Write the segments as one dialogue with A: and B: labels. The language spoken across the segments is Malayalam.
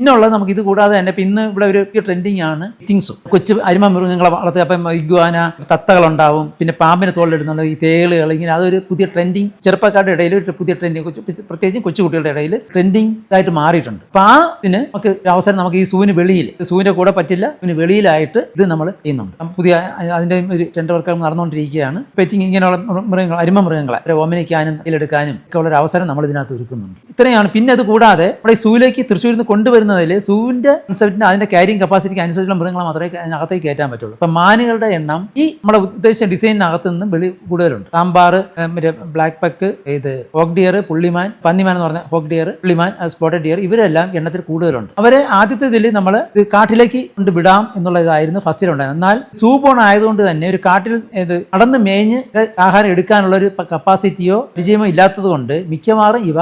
A: പിന്നുള്ളത് നമുക്ക് ഇത് കൂടാതെ തന്നെ ഇന്ന് ഇവിടെ ഒരു ട്രെൻഡിങ് ആണ് ടിങ്സും കൊച്ചു അരിമ മൃഗങ്ങളെ വളർത്തുക അപ്പം ഇഗ്വാന തത്തകളുണ്ടാവും. പിന്നെ പാമ്പിനെ തോളിലിടുന്നുണ്ട്. ഈ തേളുകൾ ഇങ്ങനെ അതൊരു പുതിയ ട്രെൻഡിങ് ചെറുപ്പക്കാരുടെ ഇടയിൽ ഒരു പുതിയ ട്രെൻഡിങ് കൊച്ചു പ്രത്യേകിച്ചും കൊച്ചുകുട്ടികളുടെ ഇടയിൽ ട്രെൻഡിങ് ആയിട്ട് മാറിയിട്ടുണ്ട്. അപ്പം ആ ഇതിന് നമുക്ക് അവസരം നമുക്ക് ഈ സൂവിന് വെളിയിൽ സൂവിന്റെ കൂടെ പറ്റില്ല. സൂവിന് വെളിയിലായിട്ട് ഇത് നമ്മൾ ചെയ്യുന്നുണ്ട്. പുതിയ അതിന്റെ ഒരു ടെൻഡർ വർക്ക് നടന്നുകൊണ്ടിരിക്കുകയാണ്. പെറ്റിങ് ഇങ്ങനെയുള്ള മൃഗങ്ങൾ അരിമ മൃഗങ്ങളെ ഓമനിക്കാനും ഇതിലെടുക്കാനും ഒക്കെ ഉള്ള ഒരു അവസരം നമ്മൾ ഇതിനകത്ത് ഒരുക്കുന്നുണ്ട്. ഇത്രയാണ്. പിന്നെ അത് കൂടാതെ നമ്മുടെ സൂവിലേക്ക് തൃശ്ശൂരിൽ നിന്ന് കൊണ്ടുവരുന്നതിൽ സൂവിന്റെ കൺസെപ്റ്റിന് അതിന്റെ ക്യാരിങ് കപ്പാസിറ്റിക്ക് അനുസരിച്ചുള്ള മൃഗങ്ങളെ മാത്രമേ അതിനകത്തേക്ക് കയറ്റാൻ പറ്റുള്ളൂ. അപ്പം മാനുകളുടെ എണ്ണം ഈ നമ്മുടെ ഉദ്ദേശിച്ച ഡിസൈനിനകത്ത് നിന്ന് വെളി കൂടുതലുണ്ട്. സാമ്പാർ മറ്റേ ബ്ലാക്ക് പക്ക് ഇത് ഹോക്ക് ഡിയർ പുള്ളിമാൻ പന്നിമാൻ എന്ന് പറഞ്ഞ ഹോക്ക് ഡിയർ പുള്ളിമാൻ സ്പോട്ടഡ് ഡിയർ ഇവരെല്ലാം എണ്ണത്തിൽ കൂടുതലുണ്ട്. അവരെ ആദ്യത്തെ ഇതിൽ നമ്മൾ കാട്ടിലേക്ക് കൊണ്ട് വിടാം എന്നുള്ള ഇതായിരുന്നു ഫസ്റ്റിലുണ്ടായത് എന്നാൽ സൂബോൺ ആയതുകൊണ്ട് തന്നെ ഒരു കാട്ടിൽ ഇത് നടന്ന് മേഞ്ഞ് ആഹാരം എടുക്കാനുള്ള ഒരു കപ്പാസിറ്റിയോ പരിചയമോ ഇല്ലാത്തതുകൊണ്ട് മിക്കവാറും ഇവ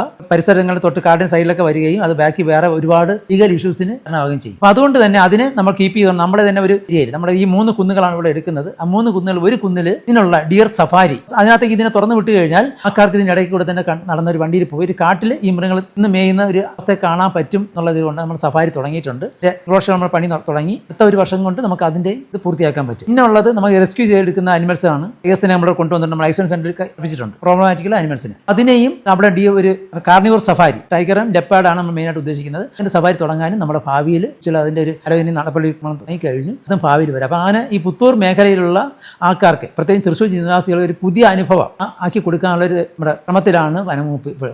A: പരിസരങ്ങളിൽ തൊട്ട് കാടിന് സൈഡിലൊക്കെ വരികയും അത് ബാക്കി വേറെ ഒരുപാട് ലീഗൽ ഇഷ്യൂസിന് കാരണമാവുകയും ചെയ്യും. അപ്പോൾ അതുകൊണ്ട് തന്നെ അതിനെ നമ്മൾ കീപ്പ് ചെയ്തുകൊണ്ട് നമ്മുടെ തന്നെ ഒരു ഏരിയ നമ്മുടെ ഈ മൂന്ന് കുന്നുകളാണ് ഇവിടെ എടുക്കുന്നത്. ആ മൂന്ന് കുന്നുകൾ ഒരു കുന്നിൽ ഇതിനുള്ള ഡിയർ സഫാരി അതിനകത്തേക്ക് ഇതിനെ തുറന്നു വിട്ട് കഴിഞ്ഞാൽ ആൾക്കാർക്ക് ഇതിന്റെ ഇടയ്ക്ക് കൂടെ തന്നെ നടന്ന ഒരു വണ്ടിയിൽ പോയി ഒരു കാട്ടിൽ ഈ മൃഗങ്ങൾ ഇന്ന് മേയുന്ന ഒരു അവസ്ഥയെ കാണാൻ പറ്റും എന്നുള്ളത് കൊണ്ട് നമ്മൾ സഫാരി തുടങ്ങിയിട്ടുണ്ട്. വർഷം നമ്മൾ പണി തുടങ്ങി. അടുത്ത ഒരു വർഷം കൊണ്ട് നമുക്ക് അതിന്റെ ഇത് പൂർത്തിയാക്കാൻ പറ്റും. പിന്നെ ഉള്ളത് നമുക്ക് റെസ്ക്യൂ ചെയ്തെടുക്കുന്ന അനിമൽസ് ആണ്. കേസിനെ നമ്മൾ കൊണ്ടുവന്നിട്ട് നമ്മൾ ലൈസൻസ് സെന്ററിൽ കഴിപ്പിച്ചിട്ടുണ്ട് പ്രോബ്ലമാറ്റിക്കൽ അനിമൽസിന് അതിനെയും നമ്മുടെ ഡി ഒരു കാർണിവർ സഫാരി ടൈഗറും ലെപ്പാഡാണ് നമ്മൾ മെയിനായിട്ട് ഉദ്ദേശിക്കുന്നത്. അതിന്റെ സഫാരി തുടങ്ങാനും നമ്മുടെ ഭാവിയിൽ ചില അതിന്റെ ഒരു അലവിനി നടപടി തുടങ്ങി കഴിഞ്ഞു അതും ഭാവിയിൽ വരും. അപ്പോൾ അങ്ങനെ ഈ പുത്തൂർ മേഖലയിലുള്ള ആൾക്കാർക്ക് പ്രത്യേകിച്ച് തൃശ്ശൂർ നിവാസികൾ ഒരു പുതിയ അനുഭവം ആക്കി കൊടുക്കാനുള്ള ഒരു നമ്മുടെ ക്രമത്തിലാണ് വനംവകുപ്പ് ഇപ്പോൾ